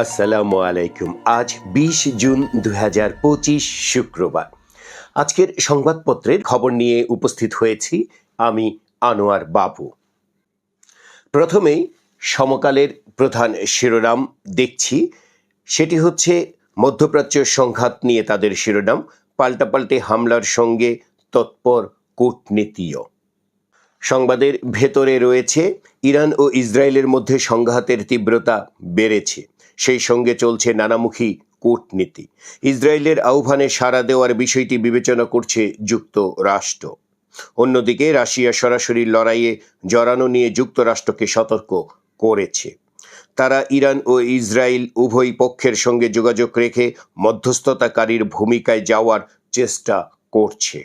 আসসালামু আলাইকুম। আজ বিশ জুন দু হাজার পঁচিশ শুক্রবার। আজকের সংবাদপত্রের খবর নিয়ে উপস্থিত হয়েছি আমি আনোয়ার বাবু। প্রথমেই সমকালের প্রধান শিরোনাম দেখছি। সেটি হচ্ছে মধ্যপ্রাচ্য সংঘাত নিয়ে তাদের শিরোনাম, পাল্টাপাল্টে হামলার সঙ্গে তৎপর কূটনীতিও। সংবাদের ভেতরে রয়েছে, ইরান ও ইসরায়েলের মধ্যে সংঘাতের তীব্রতা বেড়েছে। সেই সঙ্গে চলছে নানামুখী কূটনীতি। ইসরায়েলের আহ্বানে সাড়া দেওয়ার বিষয়টি বিবেচনা করছে যুক্তরাষ্ট্র। অন্যদিকে রাশিয়া সরাসরি লড়াইয়ে জড়ানো নিয়ে যুক্তরাষ্ট্রকে সতর্ক করেছে। তারা ইরান ও ইসরায়েল উভয় পক্ষের সঙ্গে যোগাযোগ রেখে মধ্যস্থতাকারীর ভূমিকায় যাওয়ার চেষ্টা করছে।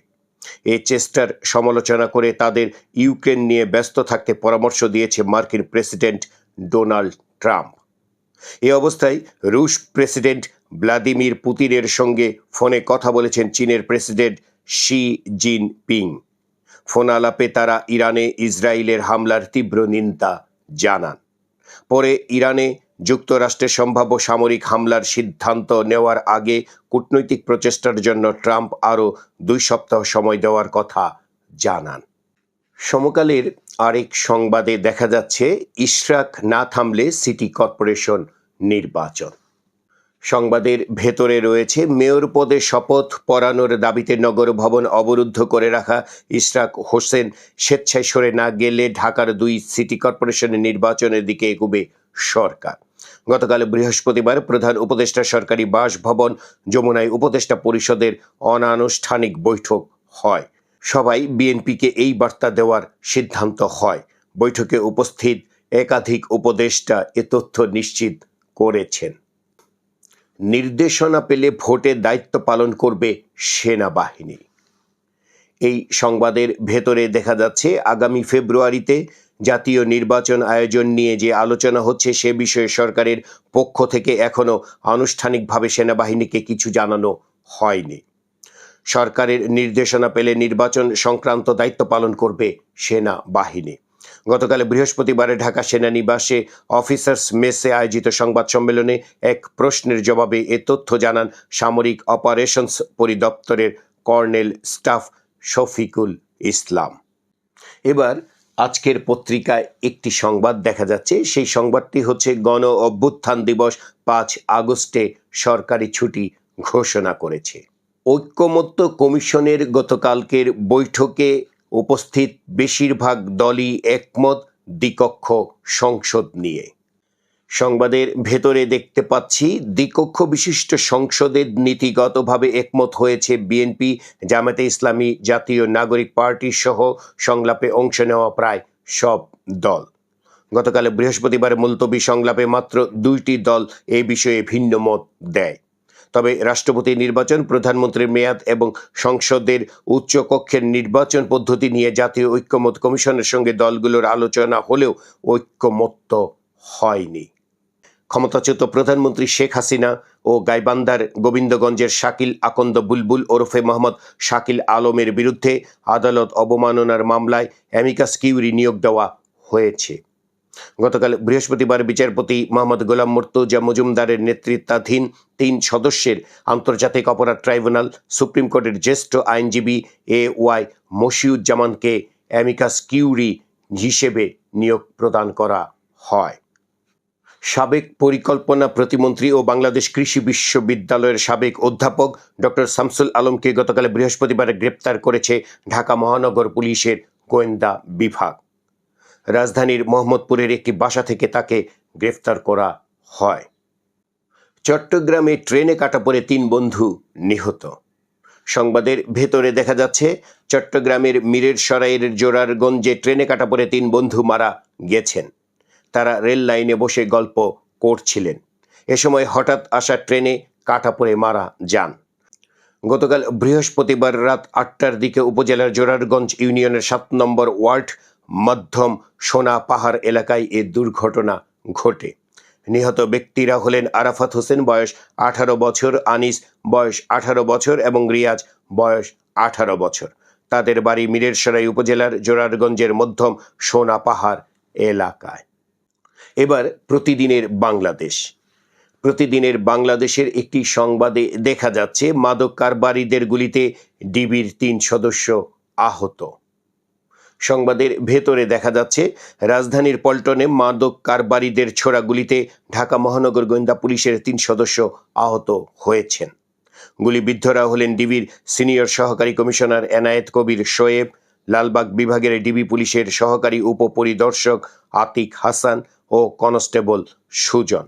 এ চেষ্টার সমালোচনা করে তাদের ইউক্রেন নিয়ে ব্যস্ত থাকতে পরামর্শ দিয়েছে মার্কিন প্রেসিডেন্ট ডোনাল্ড ট্রাম্প। এ অবস্থায় রুশ প্রেসিডেন্ট ভ্লাদিমির পুতিনের সঙ্গে ফোনে কথা বলেছেন চীনের president Xi Jin Ping phone আলাপে তারা ইরানে ইসরায়েলের হামলার তীব্র নিন্দা জানান। পরে ইরানে যুক্তরাষ্ট্রের সম্ভাব্য সামরিক হামলার সিদ্ধান্ত নেওয়ার আগে কূটনৈতিক প্রচেষ্টার জন্য ট্রাম্প আরও দুই সপ্তাহ সময় দেওয়ার কথা জানান। সমকালের আরেক সংবাদে দেখা যাচ্ছে, ইশরাক না থামলে সিটি কর্পোরেশন নির্বাচন। সংবাদের ভেতরে রয়েছে মেয়র পদে শপথ পড়ানোর দাবিতে নগর ভবন অবরুদ্ধ করে রাখা ইশরাক হোসেন স্বেচ্ছায় সরে না গেলে ঢাকার দুই সিটি কর্পোরেশনের নির্বাচনের দিকে এগুবে সরকার। গতকাল বৃহস্পতিবার প্রধান উপদেষ্টা সরকারি বাসভবন যমুনায় উপদেষ্টা পরিষদের অনানুষ্ঠানিক বৈঠক হয়। সবাই বিএনপিকে এই বার্তা দেওয়ার সিদ্ধান্ত হয়। বৈঠকে উপস্থিত একাধিক উপদেষ্টা এ তথ্য নিশ্চিত করেছেন। নির্দেশনা পেলে ভোটে দায়িত্ব পালন করবে সেনাবাহিনী। এই সংবাদের ভেতরে দেখা যাচ্ছে, আগামী ফেব্রুয়ারিতে জাতীয় নির্বাচন আয়োজন নিয়ে যে আলোচনা হচ্ছে সে বিষয়ে সরকারের পক্ষ থেকে এখনও আনুষ্ঠানিকভাবে সেনাবাহিনীকে কিছু জানানো হয়নি। সরকারের নির্দেশনা পেলে নির্বাচন সংক্রান্ত দায়িত্ব পালন করবে সেনাবাহিনী। গতকাল বৃহস্পতিবারে ঢাকা সেনানিবাসে অফিসার্স মেসে আয়োজিত সংবাদ সম্মেলনে এক প্রশ্নের জবাবে এ তথ্য জানান সামরিক অপারেশনস পরিদপ্তরের কর্নেল স্টাফ শফিকুল ইসলাম। এবার আজকের পত্রিকায় একটি সংবাদ দেখা যাচ্ছে। সেই সংবাদটি হচ্ছে, গণ অভ্যুত্থান দিবস পাঁচ আগস্টে সরকারি ছুটি ঘোষণা করেছে। ঐক্যমত্য কমিশনের গতকালকের বৈঠকে উপস্থিত বেশিরভাগ দলই একমত দ্বিকক্ষ সংসদ নিয়ে। সংবাদের ভেতরে দেখতে পাচ্ছি, দ্বিকক্ষ বিশিষ্ট সংসদের নীতিগতভাবে একমত হয়েছে বিএনপি জামাতে ইসলামী জাতীয় নাগরিক পার্টি সহ সংলাপে অংশ নেওয়া প্রায় সব দল। গতকাল বৃহস্পতিবার মুলতবি সংলাপে মাত্র দুইটি দল এ বিষয়ে ভিন্ন মত দেয়। তবে রাষ্ট্রপতি নির্বাচন প্রধানমন্ত্রীর মেয়াদ এবং সংসদের উচ্চকক্ষের নির্বাচন পদ্ধতি নিয়ে জাতীয় ঐক্যমত কমিশনের সঙ্গে দলগুলোর আলোচনা হলেও ঐক্যমত্য হয়নি। ক্ষমতাচ্যুত প্রধানমন্ত্রী শেখ হাসিনা ও গাইবান্দার গোবিন্দগঞ্জের শাকিল আকন্দ বুলবুল ওরফে মোহাম্মদ শাকিল আলমের বিরুদ্ধে আদালত অবমাননার মামলায় অ্যামিকাস কিউরি নিয়োগ দেওয়া হয়েছে। গতকাল বৃহস্পতিবার বিচারপতি মোহাম্মদ গোলাম মর্তুজা মজুমদারের নেতৃত্বাধীন তিন সদস্যের আন্তর্জাতিক অপরাধ ট্রাইব্যুনাল সুপ্রিম কোর্টের জ্যেষ্ঠ আইনজীবী এ ওয়াই মশিউজ্জামানকে অ্যামিকাস কিউরি হিসেবে নিয়োগ প্রদান করা হয়। সাবেক পরিকল্পনা প্রতিমন্ত্রী ও বাংলাদেশ কৃষি বিশ্ববিদ্যালয়ের সাবেক অধ্যাপক ডক্টর শামসুল আলমকে গতকাল বৃহস্পতিবার গ্রেপ্তার করেছে ঢাকা মহানগর পুলিশের গোয়েন্দা বিভাগ। রাজধানীর মোহাম্মদপুরের একটি বাসা থেকে তাকে গ্রেফতার করা হয়। চট্টগ্রামে ট্রেনে কাটা পড়ে তিন বন্ধু নিহত। সংবাদের ভেতরে দেখা যাচ্ছে, চট্টগ্রামের মীরের সরাইয়ের জোরারগঞ্জে ট্রেনে কাটা পড়ে তিন বন্ধু মারা গেছেন। তারা রেল লাইনে বসে গল্প করছিলেন। এ সময় হঠাৎ আসা ট্রেনে কাটা পড়ে মারা যান। গতকাল বৃহস্পতিবার রাত আটটার দিকে উপজেলার জোরারগঞ্জ ইউনিয়নের সাত নম্বর ওয়ার্ড মধ্যম সোনা পাহাড় এলাকায় এ দুর্ঘটনা ঘটে। নিহত ব্যক্তিরা হলেন আরাফাত হোসেন, বয়স আঠারো বছর, আনিস, বয়স আঠারো বছর এবং রিয়াজ, বয়স আঠারো বছর। তাদের বাড়ি মিরেরসরাই উপজেলার জোরারগঞ্জের মধ্যম সোনা পাহাড় এলাকায়। এবার প্রতিদিনের বাংলাদেশ। প্রতিদিনের বাংলাদেশের একটি সংবাদে দেখা যাচ্ছে, মাদক কারবারিদের গুলিতে ডিবির তিন সদস্য আহত। সংবাদের ভেতরে দেখা যাচ্ছে, রাজধানীর পল্টনে মাদক কারবারিদের ছোড়া গুলিতে ঢাকা মহানগর গোয়েন্দা পুলিশের তিন সদস্য আহত হয়েছেন। গুলিবিদ্ধরা হলেন ডিবির সিনিয়র সহকারী কমিশনার এনায়েত কবির শোয়েব, লালবাগ বিভাগের ডিবি পুলিশের সহকারী উপপরিদর্শক আতিক হাসান ও কনস্টেবল সুজন।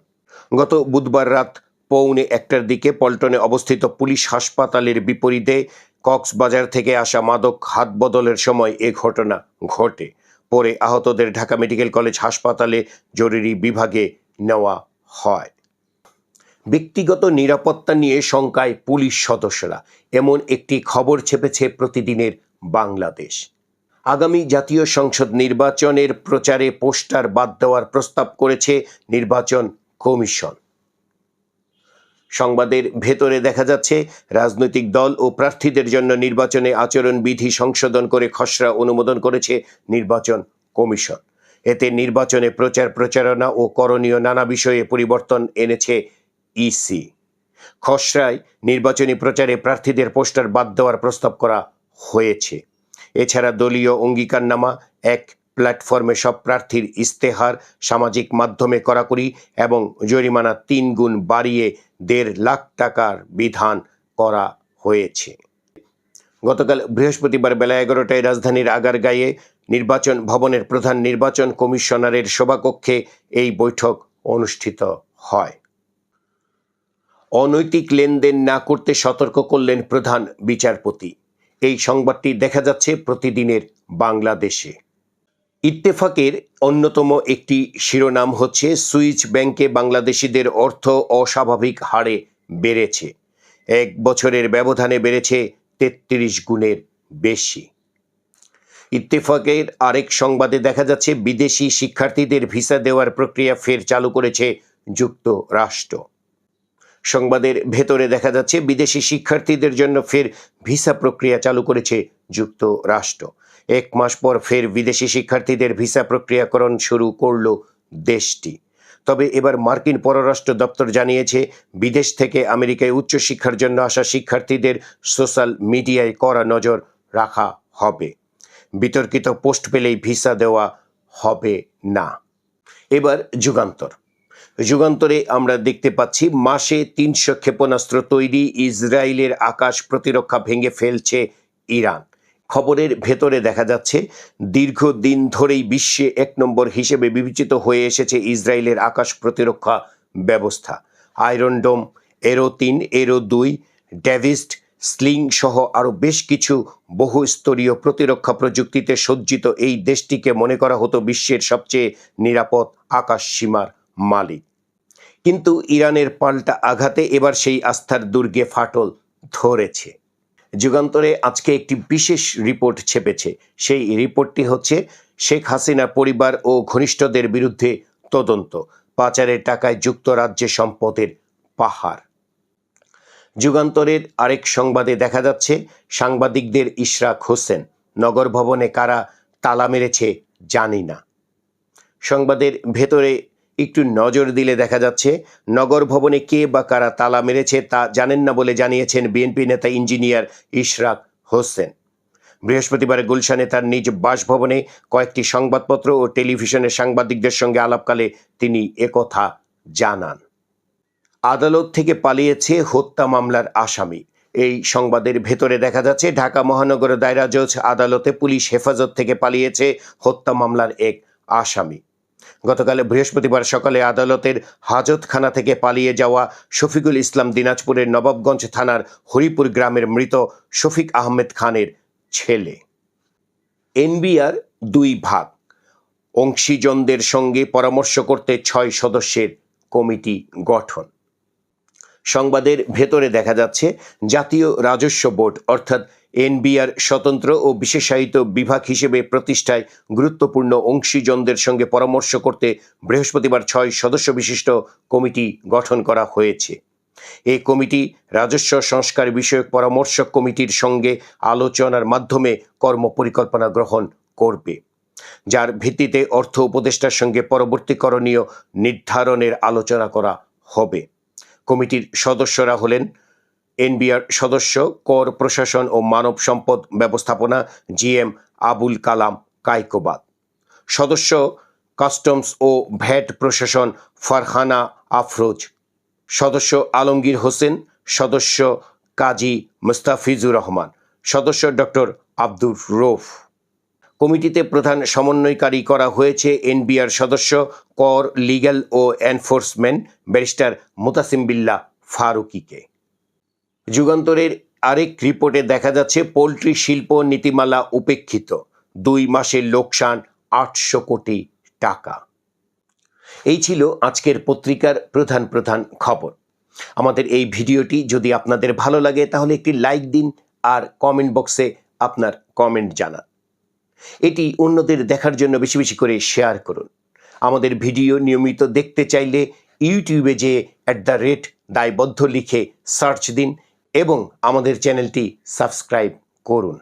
গত বুধবার রাত পৌনে একটার দিকে পল্টনে অবস্থিত পুলিশ হাসপাতালের বিপরীতে কক্সবাজার থেকে আসা মাদক হাত বদলের সময় এ ঘটনা ঘটে। পরে আহতদের ঢাকা মেডিকেল কলেজ হাসপাতালে জরুরি বিভাগে নেওয়া হয়। ব্যক্তিগত নিরাপত্তা নিয়ে শঙ্কায় পুলিশ সদস্যরা। এমন একটি খবর ছেপেছে প্রতিদিনের বাংলাদেশ। আগামী জাতীয় সংসদ নির্বাচনের প্রচারে পোস্টার বাদ দেওয়ার প্রস্তাব করেছে নির্বাচন কমিশন। সংবাদের ভেতরে দেখা যাচ্ছে, রাজনৈতিক দল ও প্রার্থীদের জন্য নির্বাচনে আচরণ বিধি সংশোধন করে খসড়া অনুমোদন করেছে নির্বাচন কমিশন। এতে নির্বাচনে প্রচার প্রচারণা ও করণীয় নানা বিষয়ে পরিবর্তন এনেছে ইসি। খসড়ায় নির্বাচনী প্রচারে প্রার্থীদের পোস্টার বাদ দেওয়ার প্রস্তাব করা হয়েছে। এছাড়া দলীয় অঙ্গীকারনামা এক প্ল্যাটফর্মে সব প্রার্থীর ইস্তেহার সামাজিক মাধ্যমে করাকরি এবং জরিমানা তিন গুণ বাড়িয়ে দেড় লাখ টাকার বিধান করা হয়েছে। গতকাল বৃহস্পতিবার বেলা এগারোটায় রাজধানীর আগারগাঁয়ে নির্বাচন ভবনের প্রধান নির্বাচন কমিশনারের সভাকক্ষে এই বৈঠক অনুষ্ঠিত হয়। অনৈতিক লেনদেন না করতে সতর্ক করলেন প্রধান বিচারপতি। এই সংবাদটি দেখা যাচ্ছে প্রতিদিনের বাংলাদেশে। ইত্তেফাকের অন্যতম একটি শিরোনাম হচ্ছে সুইচ ব্যাংকে বাংলাদেশিদের অর্থ অস্বাভাবিক হারে বেড়েছে। এক বছরের ব্যবধানে বেড়েছে তেত্রিশ গুণের বেশি। ইত্তেফাকের আরেক সংবাদে দেখা যাচ্ছে, বিদেশি শিক্ষার্থীদের ভিসা দেওয়ার প্রক্রিয়া ফের চালু করেছে যুক্তরাষ্ট্র। সংবাদের ভেতরে দেখা যাচ্ছে, বিদেশি শিক্ষার্থীদের জন্য ফের ভিসা প্রক্রিয়া চালু করেছে যুক্তরাষ্ট্র। এক মাস পর ফের বিদেশি শিক্ষার্থীদের ভিসা প্রক্রিয়াকরণ শুরু করল দেশটি। তবে এবার মার্কিন পররাষ্ট্র দপ্তর জানিয়েছে, বিদেশ থেকে আমেরিকায় উচ্চশিক্ষার জন্য আসা শিক্ষার্থীদের সোশ্যাল মিডিয়ায় কড়া নজর রাখা হবে। বিতর্কিত পোস্ট পেলেই ভিসা দেওয়া হবে না। এবার যুগান্তর। যুগান্তরে আমরা দেখতে পাচ্ছি, মাসে তিনশো ক্ষেপণাস্ত্র তৈরি, ইসরায়েলের আকাশ প্রতিরক্ষা ভেঙে ফেলছে ইরান। খবরের ভেতরে দেখা যাচ্ছে, দীর্ঘদিন ধরেই বিশ্বে এক নম্বর হিসেবে বিবেচিত হয়ে এসেছে ইসরায়েলের আকাশ প্রতিরক্ষা ব্যবস্থা। আয়রন ডোম এরো তিন এরো দুই ড্যাভিস্ট স্লিং সহ আরও বেশ কিছু বহুস্তরীয় প্রতিরক্ষা প্রযুক্তিতে সজ্জিত এই দেশটিকে মনে করা হতো বিশ্বের সবচেয়ে নিরাপদ আকাশ সীমার মালিক। কিন্তু ইরানের পাল্টা আঘাতে এবার সেই আস্থার দুর্গে ফাটল ধরেছে। যুগান্তরে আজকে একটি বিশেষ রিপোর্ট ছেপেছে। সেই রিপোর্টটি হচ্ছে শেখ হাসিনা পরিবার ও ঘনিষ্ঠদের বিরুদ্ধে তদন্ত, পাচারের টাকায় যুক্তরাজ্যে সম্পদের পাহাড়। যুগান্তরের আরেক সংবাদে দেখা যাচ্ছে, সাংবাদিকদের ইশরাক হোসেন, নগর ভবনে কারা তালা মেরেছে জানি না। সংবাদের ভেতরে একটু নজর দিলে দেখা যাচ্ছে, নগর ভবনে কে বা কারা তালা মেরেছে তা জানেন না বলে জানিয়েছেন বিএনপি নেতা ইঞ্জিনিয়ার ইশরাক হোসেন। বৃহস্পতিবার গুলশানে তার নিজ বাসভবনে কয়েকটি সংবাদপত্র ও টেলিভিশনের সাংবাদিকদের সঙ্গে আলাপকালে তিনি একথা জানান। আদালত থেকে পালিয়েছে হত্যা মামলার আসামি। এই সংবাদের ভেতরে দেখা যাচ্ছে, ঢাকা মহানগর দায়রা জজ আদালতে পুলিশ হেফাজত থেকে পালিয়েছে হত্যা মামলার এক আসামি। গতকাল বৃহস্পতিবার সকালে আদালতের হাজতখানা থেকে পালিয়ে যাওয়া শফিকুল ইসলাম দিনাজপুরের নবাবগঞ্জ থানার হরিপুর গ্রামের মৃত শফিক আহমেদ খানের ছেলে। এনবিআর দুই ভাগ। অংশীজনদের সঙ্গে পরামর্শ করতে ছয় সদস্যের কমিটি গঠন। সংবাদের ভেতরে দেখা যাচ্ছে জাতীয় রাজস্ব বোর্ড, অর্থাৎ এনবিআর স্বতন্ত্র ও বিশেষায়িত বিভাগ হিসেবে প্রতিষ্ঠায় গুরুত্বপূর্ণ অংশীজনদের সঙ্গে পরামর্শ করতে বৃহস্পতিবার ছয় সদস্য বিশিষ্ট কমিটি গঠন করা হয়েছে। এই কমিটি রাজস্ব সংস্কার বিষয়ক পরামর্শ কমিটির সঙ্গে আলোচনার মাধ্যমে কর্মপরিকল্পনা গ্রহণ করবে, যার ভিত্তিতে অর্থ উপদেষ্টার সঙ্গে পরবর্তী করণীয় নির্ধারণের আলোচনা করা হবে। কমিটির সদস্যরা হলেন এনবিআর সদস্য, কর প্রশাসন ও মানব সম্পদ ব্যবস্থাপনা জিএম আবুল কালাম কাইকোবাদ। সদস্য কাস্টমস ও ভ্যাট প্রশাসন ফারহানা আফরোজ। সদস্য আলমগীর হোসেন, সদস্য কাজী মুস্তাফিজুর রহমান। সদস্য ডক্টর আব্দুর রৌফ। কমিটিতে প্রধান সমন্বয়কারী করা হয়েছে এনবিআর সদস্য, কর, লিগ্যাল ও এনফোর্সমেন্ট ব্যারিস্টার মুতাসিম বিল্লাহ ফারুকিকে। যুগান্তরের আরেক রিপোর্টে দেখা যাচ্ছে, পোলট্রি শিল্প নীতিমালা উপেক্ষিত। দুই মাসের লোকসান আটশো কোটি টাকা। এই ছিল আজকের পত্রিকার প্রধান প্রধান খবর। আমাদের এই ভিডিওটি যদি আপনাদের ভালো লাগে, তাহলে একটি লাইক দিন আর কমেন্ট বক্সে আপনার কমেন্ট জানান। এটি অন্যদের দেখার জন্য বেশি বেশি করে শেয়ার করুন। আমাদের ভিডিও নিয়মিত দেখতে চাইলে ইউটিউবে যে অ্যাট দ্য রেট দায়বদ্ধ লিখে সার্চ দিন এবং আমাদের চ্যানেলটি সাবস্ক্রাইব করুন।